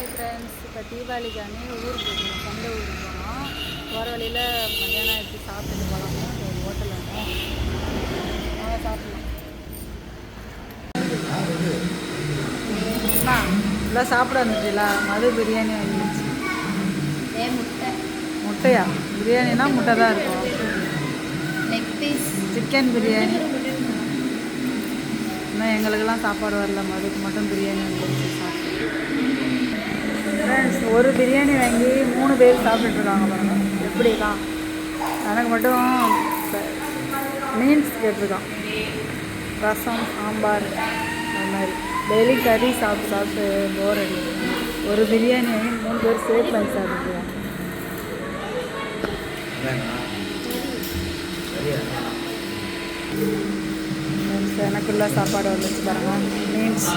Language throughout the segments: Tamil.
ஹாய் ஃப்ரெண்ட்ஸ் இப்போ தீபாவளிக்கானே ஊருக்கு போகணும் சொந்த ஊருக்கு போனோம். போகிற வழியில் மத்தியானம் எடுத்து சாப்பிட்டுட்டு போகலாம்னு ஒரு ஹோட்டல் வந்தோம் வாங்க சாப்பிட்லாம் எல்லாம் சாப்பிட வந்துச்சுல மது பிரியாணி வந்துச்சு. ஏ முட்டை. முட்டையா? பிரியாணினா முட்டை தான் இருக்கும். Leg piece chicken biryani. இன்னும் எங்களுக்கெல்லாம் சாப்பாடு வரல. மதுக்கு மட்டும் பிரியாணி வந்துருச்சு சாப்பிட்டு ஃப்ரெண்ட்ஸ் ஒரு பிரியாணி வாங்கி மூணு பேர் சாப்பிட்டுருக்காங்க எப்படி எப்படிலாம் எனக்கு மட்டும் மீன்ஸ் கேட்டிருக்கான். ரசம் சாம்பார் அந்த மாதிரி. டெய்லி கறி சாப்பிட்டு சாப்பிட்டு போர் அடிக்கும் ஒரு பிரியாணி வாங்கி மூணு பேர் சேர்த்து வாங்கி சாப்பிட்டுருக்காங்க மீன்ஸ் எனக்குள்ள சாப்பாடு வந்துச்சு பாருங்கள் மீன்ஸ்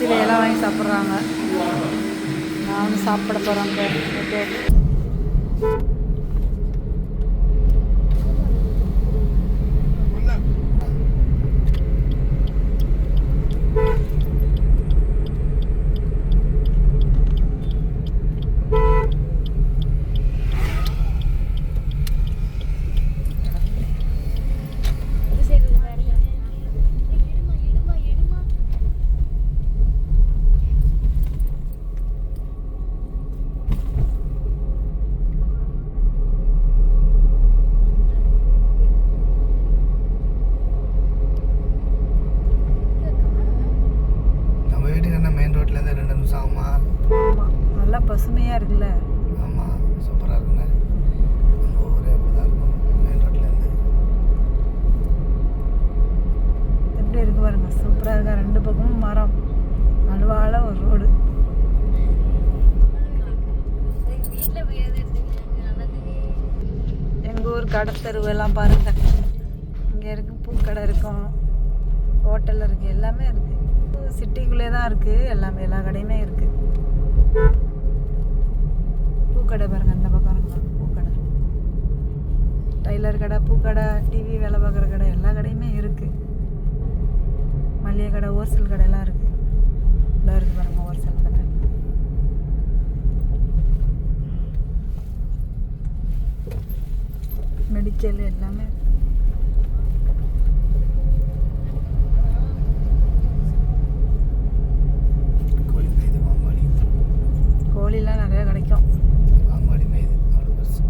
சிக்ஸ்டி எல்லாம் வாங்கி சாப்பிட்றாங்க. நானும் சாப்பிட போகிறாங்க ஓகே நம்ம வீட்டுக்கு என்ன மெயின் ரோட்லேருந்து ரெண்டு நிமிஷம் ஆகுமா ஆமாம் நல்லா பசுமையாக இருக்குல்ல ஆமாம் சூப்பராக இருக்குங்க நம்ம ஊரே அப்படி தான் இருக்கும் மெயின் ரோட்லேருந்து எப்படி இருக்கு பாருங்க சூப்பராக இருக்கா ரெண்டு பக்கமும் மரம் நடுவால ஒரு ரோடு வீட்டில் போய் எது எடுத்துக்கிறாங்க நல்லா தெரியும் தெருவெல்லாம் ஊர் பாருங்க. இங்கே இருக்கு பூக்கடை இருக்கும் ஹோட்டல் இருக்குது எல்லாமே இருக்குது சிட்டிக்குள்ளே தான் இருக்குது எல்லாமே எல்லா கடையுமே இருக்குது பூக்கடை பாருங்க அந்த பக்கம் இருக்கு. பூக்கடை. டைலர் கடை பூக்கடை டிவி வேலை பார்க்குற கடை எல்லா கடையுமே இருக்குது மளிகை கடை ஹோல்சேல் கடையெல்லாம் இருக்குது இதாக இருக்குது பாருங்க ஹோல்சேல் கடை மெடிக்கல் எல்லாமே இருக்கு. கோழி மேய்து வாங்காளி கோழிலாம் நிறையா கிடைக்கும் வாங்காளி மேய்து அவ்வளோ பெருசு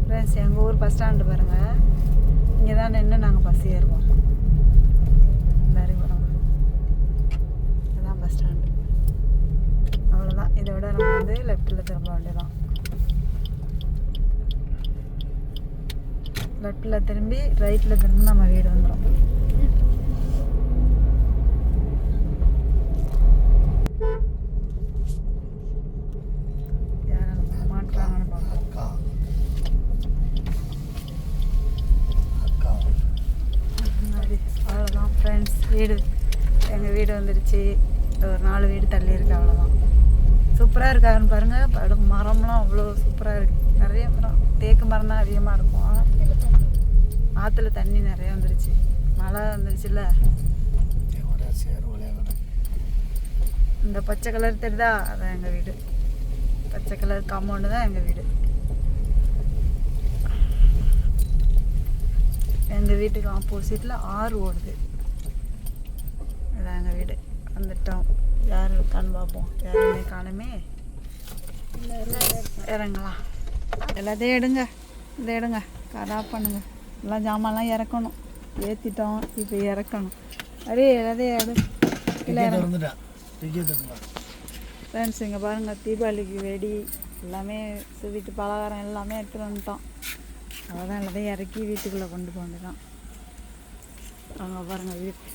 ஃப்ரெண்ட்ஸ் எங்கள் ஊர் பஸ் ஸ்டாண்டு பாருங்கள் இங்கே தான் நின்று நாங்கள் பஸ் ஏறுவோம் இந்த அறிவு பாருங்க இதுதான் பஸ் ஸ்டாண்டு அவ்வளோதான் இதை விட நம்ம வந்து லெஃப்ட்டில் திரும்ப வேண்டியதான் லெஃப்டில் திரும்பி ரைட்டில் திரும்பி நம்ம வீடு வந்துடும் யாரும் மாட்டுறாங்கன்னு பார்ப்போம் அக்கா அக்கா அது அவ்வளோதான் ஃப்ரெண்ட்ஸ் வீடு எங்கள் வீடு வந்துருச்சு ஒரு நாலு வீடு தள்ளி இருக்கு அவ்வளோதான் சூப்பராக இருக்காருன்னு பாருங்கள் படம் மரம்லாம் அவ்வளோ சூப்பராக இருக்குது நிறைய மரம் தேக்கு மரம் தான் அதிகமாக இருக்கும். ஆற்றுல தண்ணி நிறைய வந்துருச்சு. மழை வந்துருச்சுல்ல? இந்த பச்சை கலர் தெரியுதா? அதான் எங்கள் வீடு. பச்சை கலர் காம்பவுண்டு தான் எங்கள் வீடு. எங்கள் வீட்டுக்கு ஆப்போசிட்டில் ஆறு ஓடுது. அதான் எங்கள் வீடு. வந்துட்டோம். யார் இருக்கான்னு பார்ப்போம். யாருமே காணுமே. இறங்கலாம். எல்லாத்தையும் எடுங்க. இதை எடுங்க. கடா பண்ணுங்க. எல்லாம் ஜாமான்லாம் இறக்கணும். ஏற்றிட்டோம் இப்போ இறக்கணும். அடே எல்லாத்தையும் எடு. இல்லை ஃப்ரெண்ட்ஸ் இங்கே பாருங்கள் தீபாவளிக்கு வெடி எல்லாமே ஸ்வீட்டு பலகாரம் எல்லாமே எடுத்துகிட்டு வந்துட்டோம். அவ்வளோதான் எல்லாத்தையும் இறக்கி வீட்டுக்குள்ளே கொண்டு போக வேண்டியதான் அங்கே பாருங்கள் வீட்டு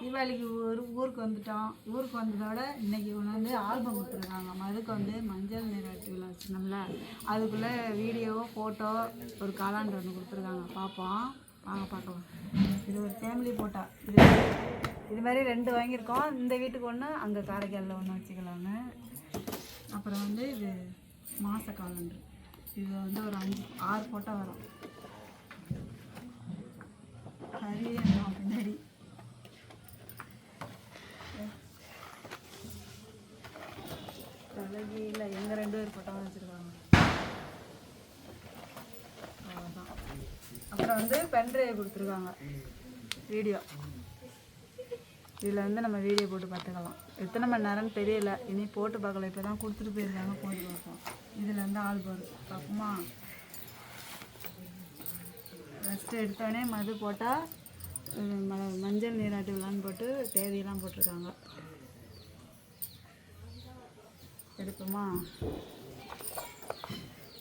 தீபாவளிக்கு ஒரு ஊருக்கு வந்துட்டோம். ஊருக்கு வந்ததோட இன்னைக்கு ஒன்று வந்து ஆல்பம் கொடுத்துருக்காங்க. மதுக்கு வந்து மஞ்சள் நீராட்டு விழா வச்சுருந்தோம்ல அதுக்குள்ளே வீடியோ ஃபோட்டோ ஒரு காலாண்டர் ஒன்று கொடுத்துருக்காங்க. பார்ப்போம். வாங்க பார்க்கலாம். இது ஒரு ஃபேமிலி ஃபோட்டோ இது இது மாதிரி ரெண்டு வாங்கியிருக்கோம். இந்த வீட்டுக்கு ஒன்று அங்கே காரைக்காலில் ஒன்று வச்சுக்கலாங்க. அப்புறம் வந்து இது மாத காலண்டர் இது வந்து ஒரு அஞ்சு ஆறு ஃபோட்டோ வரும். சரி பின்னாடி. பின்னாடி இல்லை எங்கள் ரெண்டு பேர் ஃபோட்டோ வச்சுருக்காங்க அவ்வளோதான் அப்புறம் வந்து பென்ட்ரைவ் கொடுத்துருக்காங்க. வீடியோ இதில் வந்து நம்ம வீடியோ போட்டு பார்த்துக்கலாம். எத்தனை மணி நேரம்னு தெரியல. இனி போட்டு பார்க்கல. இப்போ தான் கொடுத்துட்டு போயிருந்தாங்க போட்டு பார்ப்போம். இதில் வந்து ஆள் போடுது பார்ப்போமா? ஃபஸ்ட்டு எடுத்தோடனே மது போட்டால் ம மஞ்சள் நீராட்டு விழான்னு போட்டு தேதியெல்லாம் போட்டிருக்காங்க. எடுப்போமா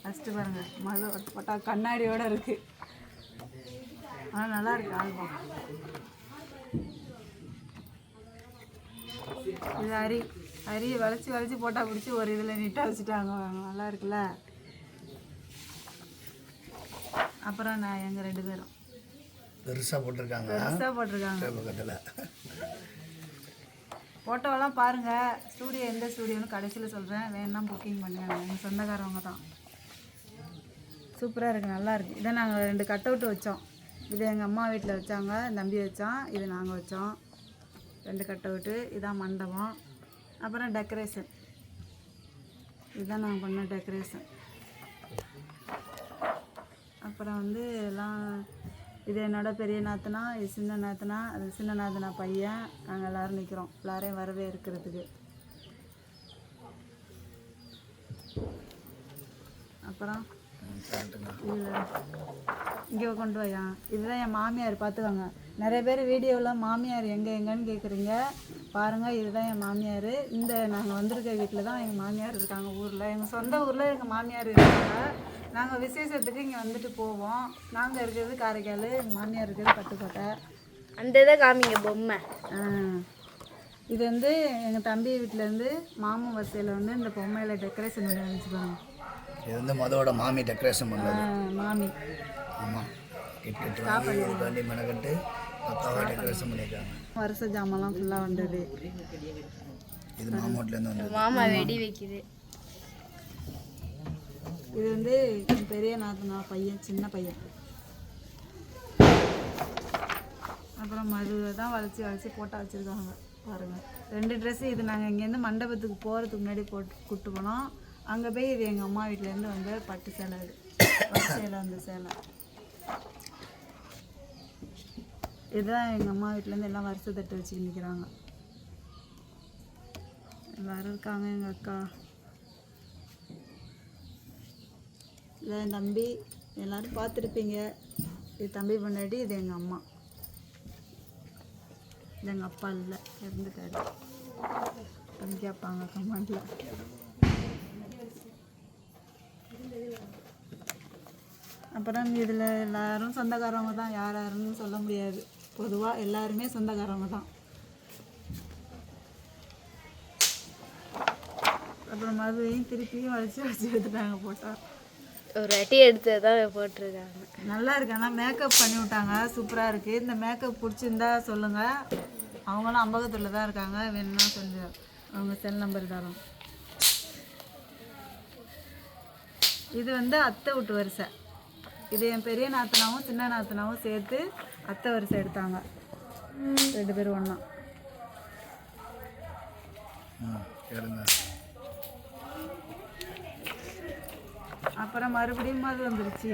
ஃபஸ்ட்டு பாருங்கள் மது போட்டால் கண்ணாடியோடு இருக்குது ஆனால் நல்லா இருக்கு ஆல்பம் இது அரி அரி வளைச்சி வளைச்சி போட்டா பிடிச்சி ஒரு இதில் நீட்டாக வச்சுட்டாங்க. நல்லா இருக்குல்ல? அப்புறம் நான் எங்கள் ரெண்டு பேரும். பெருசாக போட்டிருக்காங்க. பெருசாக போட்டிருக்காங்க. பக்கத்தில் ஃபோட்டோவெல்லாம் பாருங்கள் ஸ்டூடியோ எந்த ஸ்டூடியோன்னு கடைசியில் சொல்கிறேன் வேணும்னா புக்கிங் பண்ணுங்க. எங்கள் சொந்தக்காரவங்க தான். சூப்பராக இருக்குது நல்லா இருக்குது இதை நாங்கள் ரெண்டு கட் அவுட் வச்சோம். இது எங்கள் அம்மா வீட்டில் வச்சாங்க. தம்பி வச்சோம் இது நாங்கள் வச்சோம். ரெண்டு கட் அவுட்டு இதான் மண்டபம். அப்புறம் டெக்கரேஷன் இதுதான் நாங்கள் பண்ண டெக்கரேஷன் அப்புறம் வந்து எல்லாம் இது என்னோட பெரிய நாத்தனா இது சின்ன நாத்தனா அது சின்ன நாத்தனா பையன். நாங்கள் எல்லோரும் நிற்கிறோம் எல்லாரையும் வரவே இருக்கிறதுக்கு. அப்புறம் இங்கே கொண்டு வையா? இதுதான் என் மாமியார் பார்த்துக்கோங்க நிறைய பேர் வீடியோவில் மாமியார் எங்கே எங்கேன்னு கேட்குறீங்க பாருங்கள் இதுதான் என் மாமியார். இந்த நாங்கள் வந்திருக்க வீட்டில் தான் எங்கள் மாமியார் இருக்காங்க ஊரில். எங்கள் சொந்த ஊரில் எங்கள் மாமியார் இருக்காங்க. நாங்கள் விசேஷத்துக்கு இங்கே வந்துட்டு போவோம். நாங்கள் இருக்கிறது காரைக்கால் எங்கள் மாமியார் இருக்கிறது பட்டுக்கோட்டை. அந்த இதை காமிங்க பொம்மை. இது வந்து எங்கள் தம்பி வீட்டிலேருந்து மாமன் வரிசையில் வந்து இந்த பொம்மையில் டெக்கரேஷன் பண்ணி வச்சுப்பாங்க இது வந்து மதோட மாமி டெக்கரேஷன் பண்ணது மாமி. ஆமாம் கிட் கிட் வாங்கி இதுக்காண்டி மெனக்கட்டு பக்காவாக டெக்கரேஷன் பண்ணியிருக்காங்க வருஷ ஜாமான்லாம் ஃபுல்லாக வந்தது. இது மாமோட்லேருந்து வந்தது. மாமா வெடி வைக்குது. இது வந்து பெரிய நாத்தனா பையன் சின்ன பையன். அப்புறம் மதுவை தான் வளைச்சி வளைச்சி போட்டா வச்சுருக்காங்க. பாருங்கள் ரெண்டு ட்ரெஸ்ஸு இது நாங்கள் இங்கேருந்து மண்டபத்துக்கு போகிறதுக்கு முன்னாடி போட்டு கூட்டு போனோம். அங்கே போய் இது எங்கள் அம்மா வீட்டிலேருந்து வந்த பட்டு சேலை இது. பட்டு சேலை அந்த சேலை. இதுதான் எங்கள் அம்மா வீட்டிலேருந்து எல்லாம் வருஷத்தட்டு தட்டு வச்சு நிற்கிறாங்க எல்லோரும் இருக்காங்க எங்கள் அக்கா. இல்லை என் தம்பி எல்லோரும் பார்த்துருப்பீங்க. இது தம்பி முன்னாடி இது எங்கள் அம்மா. இது எங்கள் அப்பா இல்லை இறந்துட்டாரு. அது கேட்பாங்க கமெண்டில் அப்புறம் இதில் எல்லோரும் சொந்தக்காரவங்க தான் யார் யாருன்னு சொல்ல முடியாது. பொதுவாக எல்லாருமே சொந்தக்காரவங்க தான். அப்புறம் மறுபடியும் திருப்பியும் வளைச்சி வச்சு எடுத்துட்டாங்க போட்டால் ஒரு அட்டி எடுத்து தான் போட்டிருக்காங்க. நல்லா இருக்கு. ஆனால் மேக்கப் பண்ணி விட்டாங்க. சூப்பராக இருக்குது இந்த மேக்கப் பிடிச்சிருந்தா சொல்லுங்கள் அவங்களும் அம்பகத்தில் தான் இருக்காங்க. வேணும்னா சொல்லு அவங்க செல் நம்பர் தரோம். இது வந்து அத்தை வீட்டு வரிசை. இது என் பெரிய நாத்தனாவும் சின்ன நாத்தனாவும் சேர்த்து அத்தை வரிசை எடுத்தாங்க. ரெண்டு பேரும் ஒன்றா ம் கேளுங்க அப்புறம் மறுபடியும் அது வந்துருச்சு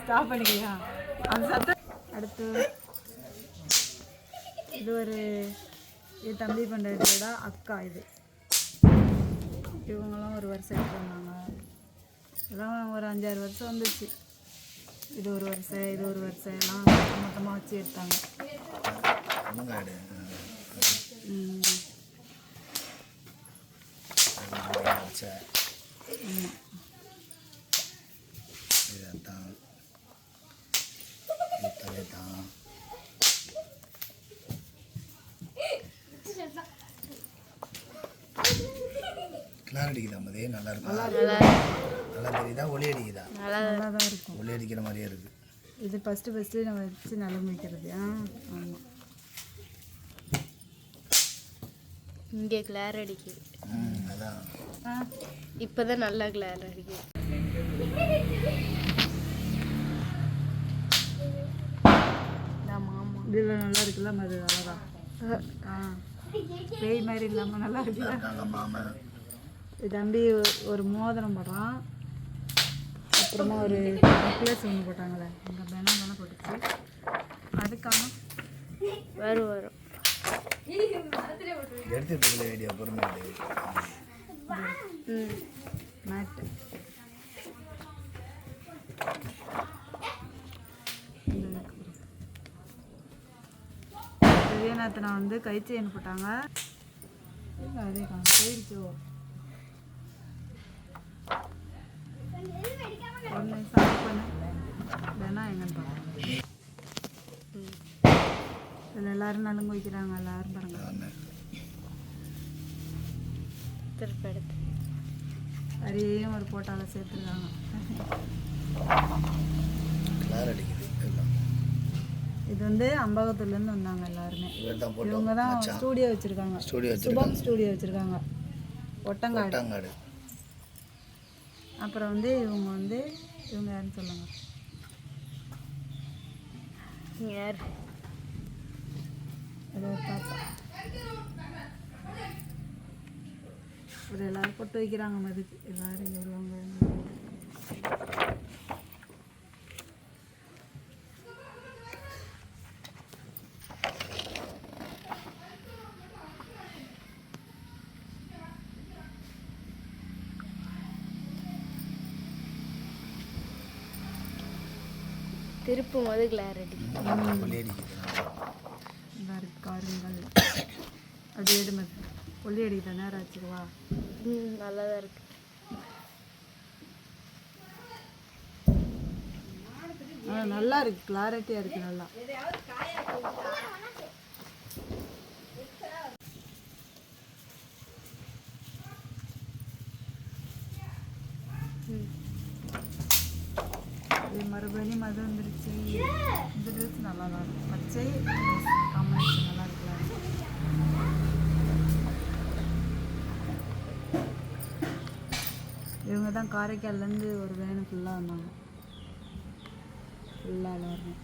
ஸ்டாப் பண்ணிக்கையா அந்த சத்தம் அடுத்து இது ஒரு இது தம்பி பண்ணுறதோட அக்கா இது இவங்களாம் ஒரு வருஷம் எடுத்து வந்தாங்க இதெல்லாம் ஒரு அஞ்சாறு வருஷம் வந்துச்சு இது ஒரு வருஷம் இது ஒரு வருஷம் எல்லாம் மொத்தமாக வச்சு எடுத்தாங்க முருங்காடு ம், கிளார் அடிக்குதா மதே நல்லா இருக்கா? நல்லா தெரியுதா? ஒளி அடிக்குதா நல்லா தான் இருக்கும். ஒளி அடிக்கிற மாதிரியே இருக்கு. இது ஃபஸ்ட்டு ஃபஸ்ட்டு நம்ம வச்சு நிலம் வைக்கிறது ஆ ஆமாம் இங்கே கிளார் அடிக்குது. ஆ இப்போதான் நல்லா கிளார் அடிக்குது. ஆமாம் ஆமாம் இதில் நல்லா இருக்குல்ல மது அழகா? ஆ. பேய் மாதிரி இல்லாமல் நல்லா இருக்குல்ல? தம்பி ஒரு மோதிரம் போடுறான். அப்புறமா ஒரு நெக்லஸ் ஒன்று போட்டாங்களே. எங்கள் பெணம் தானே போட்டுச்சு. அதுக்கான வரும் வரும். எடுத்துட்டு வீடியோ பொறுமையாக ம் மேட்டு திவ்யநாத்தனா வந்து கை செயின் போட்டாங்க அதே காணும் போயிடுச்சோ ஒன்று சாப்பிட். பண்ணு இல்லைன்னா எங்கன்னு பார்க்கலாம். இதில் எல்லாரும் நலுங்கு வைக்கிறாங்க எல்லாரும் பாருங்க. திருப்பி எடுத்து. அரியையும் ஒரு போட்டால சேர்த்துருக்காங்க. கிளார் அடிக்குது எல்லாம். இது வந்து அம்பகத்துலேருந்து வந்தாங்க எல்லாருமே. இவங்க போட்டோம். தான் ஸ்டூடியோ வச்சுருக்காங்க. ஸ்டூடியோ சுபம் ஸ்டூடியோ வச்சுருக்காங்க. ஒட்டங்காடு. அப்புறம் வந்து இவங்க வந்து இவங்க யாருன்னு சொல்லுங்க. யார்? அது ஒரு எல்லாரும் பொட்டு வைக்கிறாங்க மதுக்கு எல்லாரும் இங்கே உள்ளவங்க திருப்பும் போது கிளார் அடிக்குது ஒளி அடிக்குது நல்லா இருக்கு காருங்கள் அது எடுமை கொல்லி அடிக்கிட்ட நேரம் ஆச்சுருவா ம் நல்லா தான் இருக்கு நல்லா இருக்கு. கிளாரிட்டியாக இருக்கு நல்லா ம் இது மறுபடியும் மது வந்துருச்சு. இந்த ட்ரெஸ் நல்லா தான் இருக்கும் பச்சை காம்பினேஷன் நல்லா இருக்குல்ல. இவங்க தான் காரைக்கால்லேருந்து ஒரு வேனு ஃபுல்லாக வந்தாங்க. ஃபுல்லாக எல்லாரும்.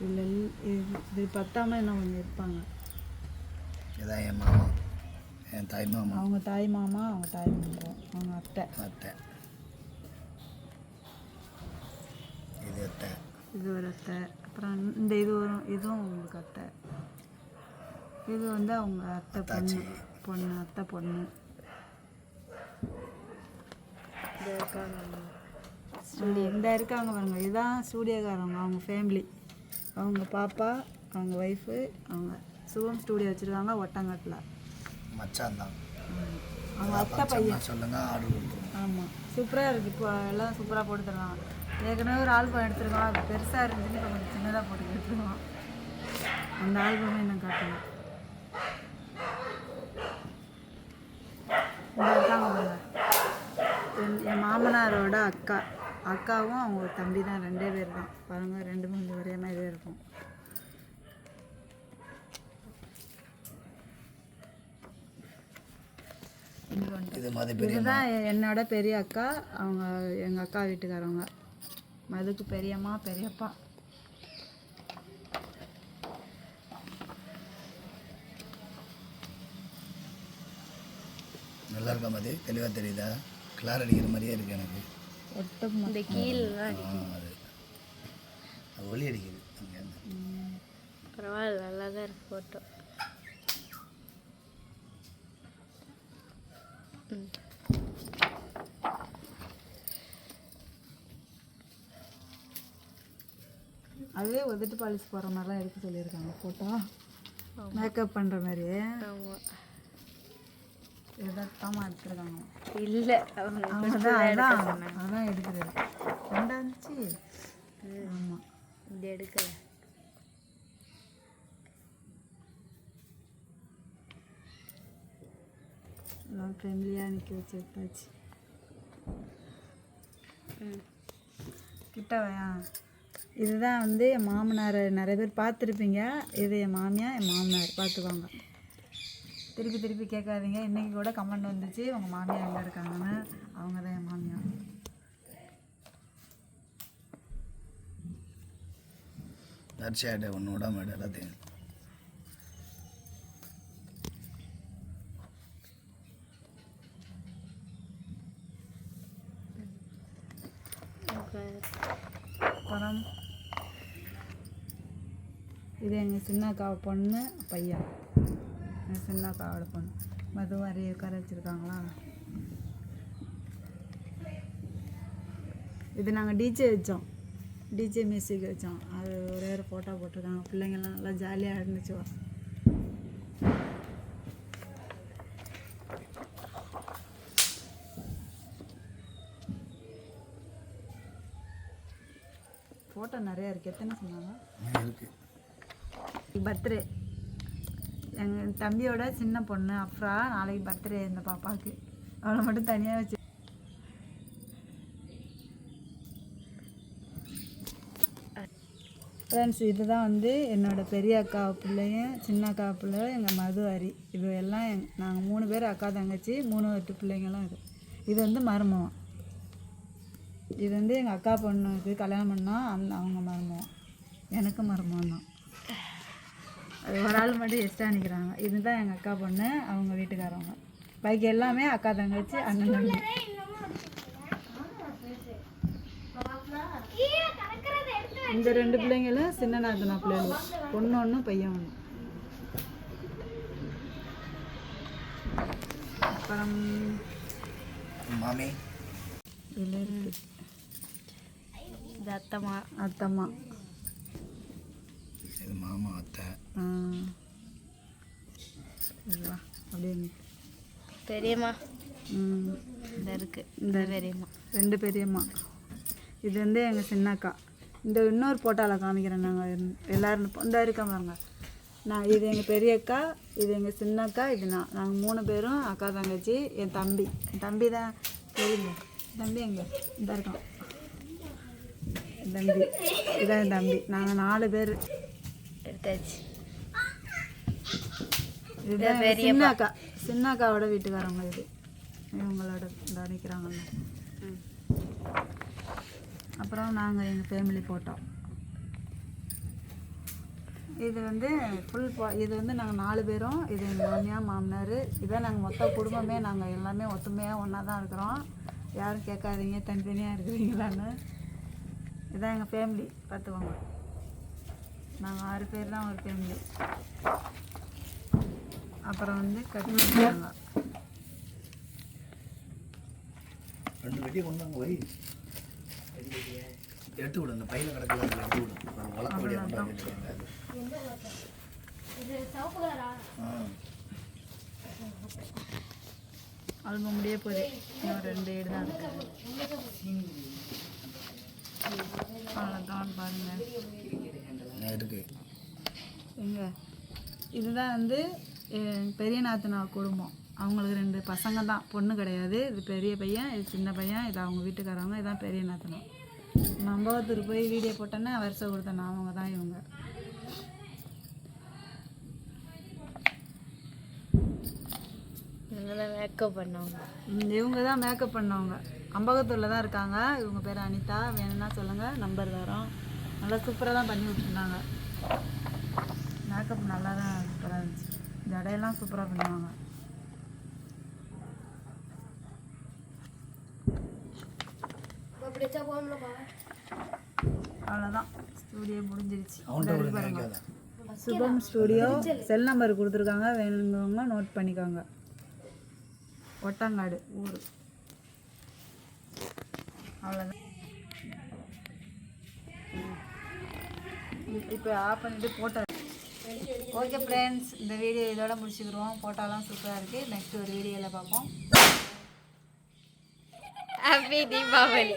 இதில் எல்- இது இது பத்தாம இன்னும் கொஞ்சம் இருப்பாங்க. இதான் என் மாமா என் தாய் மாமா. அவங்க தாய் மாமா அவங்க தாய் மாமா அவங்க அத்தை. அத்தை இது அத்தை இது ஒரு அத்தை அப்புறம் இந்த இது வரும் இதுவும் உங்களுக்கு அத்தை. இது வந்து அவங்க அத்தை பொண்ணு பொண்ணு அத்தை பொண்ணு. இந்த இருக்காங்க. பாருங்க. இதுதான் ஸ்டூடியோக்காரவங்க அவங்க ஃபேமிலி அவங்க பாப்பா அவங்க ஒய்ஃபு அவங்க சுகம் ஸ்டூடியோ வச்சுருக்காங்க ஒட்டங்காட்டில். மச்சான் தான் அவங்க அத்தை பையன். சொல்லுங்க ஆமாம் சூப்பராக இருக்குது இப்போ எல்லாம் சூப்பராக போட்டு தருவாங்க. ஏற்கனவே ஒரு ஆல்பம் எடுத்துருக்கோம். அது பெருசாக இருந்துச்சுன்னு கொஞ்சம் சின்னதாக போட்டு எடுத்துருவோம் அந்த ஆல்பமே நான் காட்டணும். என்- மாமனாரோட அக்கா. அக்காவும் அவங்க தம்பி தான். ரெண்டே பேர் தான். பாருங்க ரெண்டு மூணு ஒரே இருக்கும். மாதிரி பெரிய இதுதான் என்னோட பெரிய அக்கா. அவங்க எங்கள் அக்கா வீட்டுக்காரவங்க. மதுக்கு பெரியம்மா பெரியப்பா. நல்லா இருக்கா மாதிரி தெளிவாக தெரியுதா? கிளார் அடிக்கிற மாதிரியே இருக்கு எனக்கு. ஒட்டும் இந்த ஆ, அது. அது ஒளி அடிக்குது. அங்கேருந்து பரவாயில்ல நல்லா தான் இருக்கு ஃபோட்டோ ம் அதுவே உதட்டு பாலிஷ் போடுற மாதிரிலாம் எடுக்க சொல்லியிருக்காங்க. ஃபோட்டோ மேக்கப் பண்ணுற மாதிரி ஆமாம் எதார்த்தமாக எடுத்துருக்காங்க. இல்லை அவங்க தான் அதான் அதான் எடுக்கிறது. ரெண்டாச்சு ஆமாம் இது எடுக்கல. எல்லாம் ஃப்ரெண்ட்லியாக நிற்க வச்சு எடுத்தாச்சு கிட்ட வையா இதுதான் வந்து என் மாமனார் நிறைய பேர் பார்த்துருப்பீங்க. இது என் மாமியார் என் மாமனார் பார்த்துக்கோங்க. திருப்பி திருப்பி கேட்காதீங்க. இன்றைக்கி கூட கமெண்ட் வந்துச்சு உங்கள் மாமியார் எங்கே இருக்காங்கன்னு. அவங்க தான் என் மாமியார். தரிசியாட்ட ஒன்று விடாம எல்லாத்தையும் அப்புறம் இது எங்கள் சின்னக்காவை பொண்ணு பையன் எங்கள் சின்னக்காவோட பொண்ணு. மது வரைய உட்கார வச்சுருக்காங்களா? இது நாங்கள் டிஜே வச்சோம். டிஜே மியூசிக் வச்சோம். அது ஒரே ஒரு ஃபோட்டோ போட்டிருக்காங்க. பிள்ளைங்கள்லாம் நல்லா ஜாலியாக இருந்துச்சு. ஃபோட்டோ நிறையா இருக்குது எத்தனை சொன்னாங்க? நாளைக்கு பர்த்டே. எங்கள் தம்பியோட சின்ன பொண்ணு அஃப்ரா நாளைக்கு பர்த்டே இந்த பாப்பாவுக்கு அவளை மட்டும் தனியாக வச்சு ஃப்ரெண்ட்ஸ் இதுதான் வந்து என்னோடய பெரிய அக்கா பிள்ளையும் சின்ன அக்கா பிள்ளை எங்கள் மது அரி. இது எல்லாம் எங் நாங்கள் மூணு பேர் அக்கா தங்கச்சி மூணு எட்டு பிள்ளைங்களும் இது. இது வந்து மருமகம். இது வந்து எங்கள் அக்கா பொண்ணுக்கு கல்யாணம் பண்ணால் அந்த அவங்க மருமகம். எனக்கு மருமகம் தான் அது ஒரு ஆள் மட்டும் எக்ஸ்ட்ரா நிற்கிறாங்க இதுதான் எங்கள் அக்கா பொண்ணு அவங்க வீட்டுக்காரவங்க. பாக்கி எல்லாமே அக்கா தங்கச்சி அண்ணன் தம்பி. இந்த ரெண்டு பிள்ளைங்களும் சின்ன நாத்தனா பிள்ளைகளும் பொண்ணு ஒன்று பையன் ஒன்று அப்புறம் மாமி. இது அத்தம்மா. அத்தம்மா. இது மாமா அத்தை. அப்படியே. பெரியம்மா. ம். இந்த இருக்கு. இந்த பெரியம்மா. ரெண்டு பெரியம்மா. இது வந்து எங்கள் சின்னக்கா. இந்த இன்னொரு போட்டாவில் காமிக்கிறேன் நாங்கள் எல்லோரும் இந்த இருக்க பாருங்க. நான் இது எங்கள் பெரியக்கா இது எங்கள் சின்னக்கா இது நான். நாங்கள் மூணு பேரும் அக்கா தங்கச்சி என் தம்பி. என் தம்பி தான் தெரியுங்க தம்பி எங்கே? இந்த இருக்கான் என் தம்பி. இதான் என் தம்பி. நாங்கள் நாலு பேர். எடுத்தாச்சு. இதுதான் சின்ன அக்கா சின்ன அக்காவோட வீட்டுக்காரவங்க இது. இவங்களோட நிற்கிறாங்கல்ல அப்புறம் நாங்கள் எங்கள் ஃபேமிலி போட்டோம். இது வந்து ஃபுல் இது வந்து நாங்கள் நாலு பேரும் இது எங்கள் மாமியார் மாமனார் இதான் நாங்கள் மொத்த குடும்பமே நாங்கள் எல்லாமே ஒத்துமையாக ஒன்றா தான் இருக்கிறோம். யாரும் கேட்காதீங்க தனித்தனியாக இருக்கிறீங்களான்னு. இதான் எங்கள் ஃபேமிலி பார்த்துக்கோங்க. நாங்கள் ஆறு பேர் தான் ஒரு ஃபேமிலி அப்புறம் வந்து கட்டி வச்சுருக்காங்க ரெண்டு வெட்டியை கொண்டு வாங்க போய் எடுத்து விடு அந்த பையில கிடக்குது அதில் எடுத்து விடு. அது ஆ. ஆல்பம் முடிய போகுது. இன்னும் ரெண்டு ஏடு தான் அவ்வளோதான் பாருங்க. நான் இருக்கு. எங்க? இதுதான் வந்து என் பெரிய நாத்தனா குடும்பம். அவங்களுக்கு ரெண்டு பசங்க தான் பொண்ணு கிடையாது. இது பெரிய பையன் இது சின்ன பையன் இது அவங்க வீட்டுக்காரவங்க இதான் பெரிய நாத்தனா நம்பகத்தூர் போய் வீடியோ போட்டோன்னா வருஷம் கொடுத்தேன் அவங்க தான் இவங்க. மேக்கப் பண்ணவங்க. இவங்க தான் மேக்கப் பண்ணவங்க. அம்பகத்தூரில் தான் இருக்காங்க. இவங்க பேர் அனிதா. வேணும்னா சொல்லுங்கள் நம்பர் தரோம். நல்லா சூப்பராக தான் பண்ணி விட்டுருந்தாங்க. மேக்கப் நல்லா தான் சூப்பராக இருந்துச்சு ஜடையெல்லாம் சூப்பராக பண்ணுவாங்க. அவ்வளோதான் ஸ்டூடியோ முடிஞ்சிருச்சு. சுபம் ஸ்டூடியோ செல் நம்பர் கொடுத்துருக்காங்க. வேணுங்கிறவங்க நோட் பண்ணிக்கோங்க. ஒட்டங்காடு ஊர். அவ்வளோதான் இப்போ ஆஃப் பண்ணிட்டு போட்டோ ஓகே ஃப்ரெண்ட்ஸ் இந்த வீடியோ இதோட முடிச்சுக்கிறோம் ஃபோட்டோலாம் சூப்பராக இருக்குது நெக்ஸ்ட் ஒரு வீடியோவில் பார்ப்போம். ஹாப்பி தீபாவளி